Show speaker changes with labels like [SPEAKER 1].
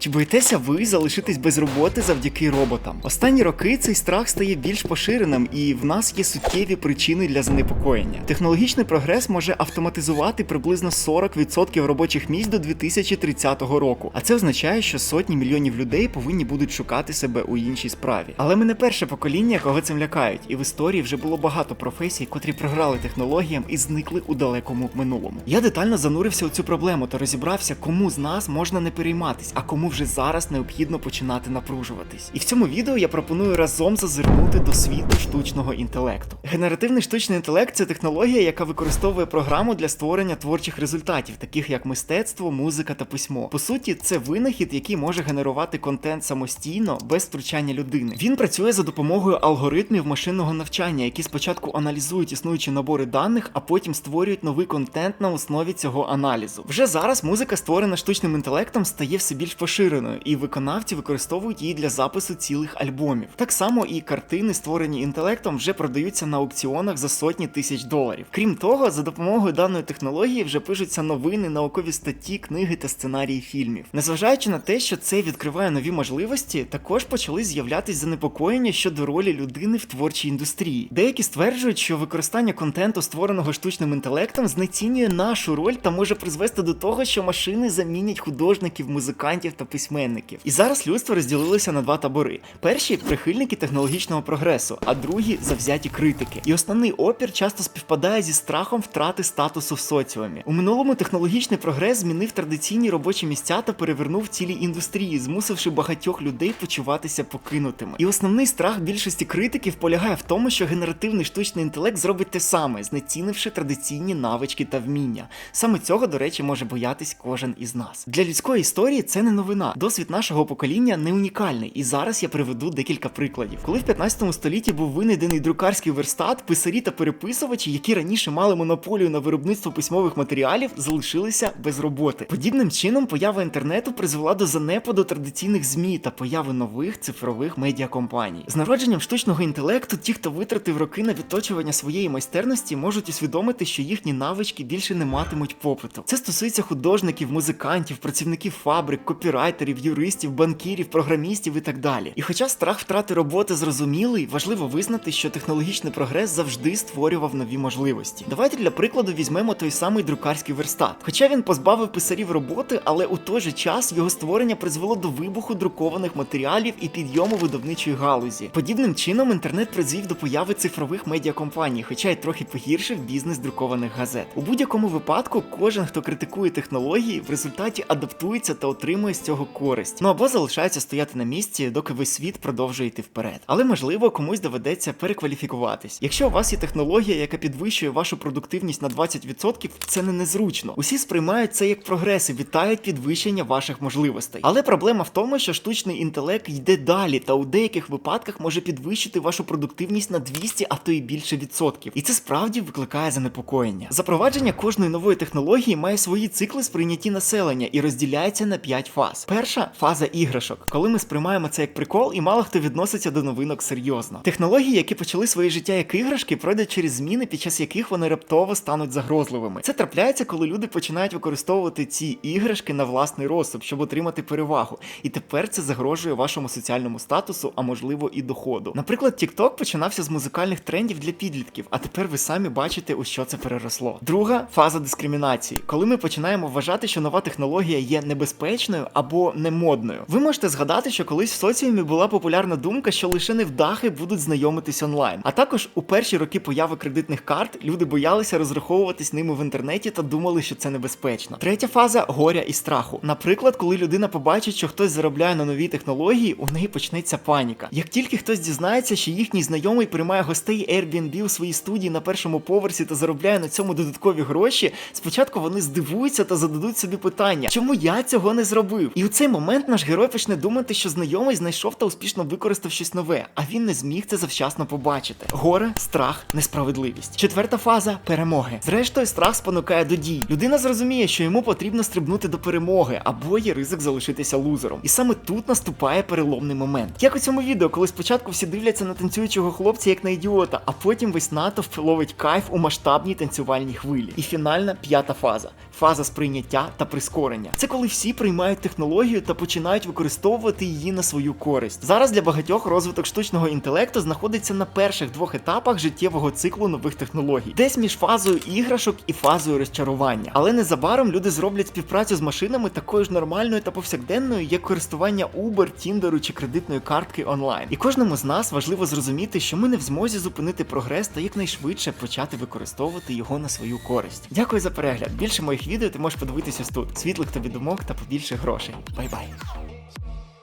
[SPEAKER 1] Чи боїтеся ви залишитись без роботи завдяки роботам? Останні роки цей страх стає більш поширеним, і в нас є суттєві причини для занепокоєння. Технологічний прогрес може автоматизувати приблизно 40% робочих місць до 2030 року. А це означає, що сотні мільйонів людей повинні будуть шукати себе у іншій справі. Але ми не перше покоління, кого цим лякають, і в історії вже було багато професій, котрі програли технологіям і зникли у далекому минулому. Я детально занурився у цю проблему та розібрався, кому з нас можна не перейматись, а кому вже зараз необхідно починати напружуватись. І в цьому відео я пропоную разом зазирнути до світу штучного інтелекту. Генеративний штучний інтелект це технологія, яка використовує програму для створення творчих результатів, таких як мистецтво, музика та письмо. По суті, це винахід, який може генерувати контент самостійно без втручання людини. Він працює за допомогою алгоритмів машинного навчання, які спочатку аналізують існуючі набори даних, а потім створюють новий контент на основі цього аналізу. Вже зараз музика, створена штучним інтелектом, стає все більш поширеною, і виконавці використовують її для запису цілих альбомів. Так само і картини, створені інтелектом, вже продаються на аукціонах за сотні тисяч доларів. Крім того, за допомогою даної технології вже пишуться новини, наукові статті, книги та сценарії фільмів. Незважаючи на те, що це відкриває нові можливості, також почали з'являтись занепокоєння щодо ролі людини в творчій індустрії. Деякі стверджують, що використання контенту, створеного штучним інтелектом, знецінює нашу роль та може призвести до того, що машини замінять художників, музикантів та письменників. І зараз людство розділилося на два табори: перші прихильники технологічного прогресу, а другі завзяті критики. І основний опір часто співпадає зі страхом втрати статусу в соціумі. У минулому технологічний прогрес змінив традиційні робочі місця та перевернув цілі індустрії, змусивши багатьох людей почуватися покинутими. І основний страх більшості критиків полягає в тому, що генеративний штучний інтелект зробить те саме, знецінивши традиційні навички та вміння. Саме цього, до речі, може боятись кожен із нас. Для людської історії це не новина. Досвід нашого покоління не унікальний, і зараз я приведу декілька прикладів. Коли в 15 столітті був винайдений друкарський верстат, писарі та переписувачі, які раніше мали монополію на виробництво письмових матеріалів, залишилися без роботи. Подібним чином поява інтернету призвела до занепаду традиційних змі та появи нових цифрових медіакомпаній. З народженням штучного інтелекту, ті, хто витратив роки на відточування своєї майстерності, можуть усвідомити, що їхні навички більше не матимуть попиту. Це стосується художників, музикантів, працівників фабрик, копірайтерів, юристів, банкірів, програмістів і так далі. І хоча страх втрати роботи зрозумілий, важливо визнати, що технологічний прогрес завжди створював нові можливості. Давайте для прикладу візьмемо той самий друкарський верстат. Хоча він позбавив писарів роботи, але у той же час його створення призвело до вибуху друкованих матеріалів і підйому видавничої галузі. Подібним чином інтернет призвів до появи цифрових медіакомпаній, хоча й трохи погіршив бізнес друкованих газет. У будь-якому випадку кожен, хто критикує технології, в результаті адаптується та отримує з цього користь. Ну або залишається стояти на місці, доки весь світ продовжує йти вперед. Але можливо комусь доведеться перекваліфікуватись. Якщо у вас є технологія, яка підвищує вашу продуктивність на 20%, це не незручно. Усі сприймають це як прогрес і вітають підвищення ваших можливостей. Але проблема в тому, що штучний інтелект йде далі, та у деяких випадках може підвищити вашу продуктивність на 200, а то і більше відсотків. І це справді викликає занепокоєння. Запровадження кожної нової технології має свої цикли сприйнятті населення і розділяється на 5 фаз. Перша фаза іграшок, коли ми сприймаємо це як прикол, і мало хто відноситься до новинок серйозно. Технології, які почали своє життя як іграшки, пройдуть через зміни, під час яких вони раптово стануть загрозливими. Це трапляється, коли люди починають використовувати ці іграшки на власний розсуд, щоб отримати перевагу. І тепер це загрожує вашому соціальному статусу, а можливо і доходу. Наприклад, TikTok починався з музикальних трендів для підлітків, а тепер ви самі бачите, у що це переросло. Друга фаза дискримінації, коли ми починаємо вважати, що нова технологія є небезпечною або немодною. Ви можете згадати, що колись в соціумі була популярна думка, що лише невдахи будуть знайомитись онлайн. А також у перші роки появи кредитних карт люди боялися розраховуватись ними в інтернеті та думали, що це небезпечно. Третя фаза горя і страху. Наприклад, коли людина побачить, що хтось заробляє на новій технології, у неї почнеться паніка. Як тільки хтось дізнається, що їхній знайомий приймає гостей Airbnb у своїй студії на першому поверсі та заробляє на цьому додаткові гроші, спочатку вони здивуються та зададуть собі питання, чому я цього не зробив? І у цей момент наш герой почне думати, що знайомий знайшов та успішно використав щось нове, а він не зміг це завчасно побачити. Горе, страх, несправедливість. Четверта фаза перемоги. Зрештою, страх спонукає до дій. Людина зрозуміє, що йому потрібно стрибнути до перемоги, або є ризик залишитися лузером. І саме тут наступає переломний момент. Як у цьому відео, коли спочатку всі дивляться на танцюючого хлопця як на ідіота, а потім весь натовп ловить кайф у масштабній танцювальній хвилі. І фінальна п'ята фаза фаза сприйняття та прискорення. Це коли всі приймають технологію технологію та починають використовувати її на свою користь. Зараз для багатьох розвиток штучного інтелекту знаходиться на перших двох етапах життєвого циклу нових технологій, десь між фазою іграшок і фазою розчарування. Але незабаром люди зроблять співпрацю з машинами такою ж нормальною та повсякденною, як користування Uber, Тіндеру чи кредитної картки онлайн. І кожному з нас важливо зрозуміти, що ми не в змозі зупинити прогрес та якнайшвидше почати використовувати його на свою користь. Дякую за перегляд. Більше моїх відео ти можеш подивитися тут. Світлих тобі думок та побільше грошей. 拜拜。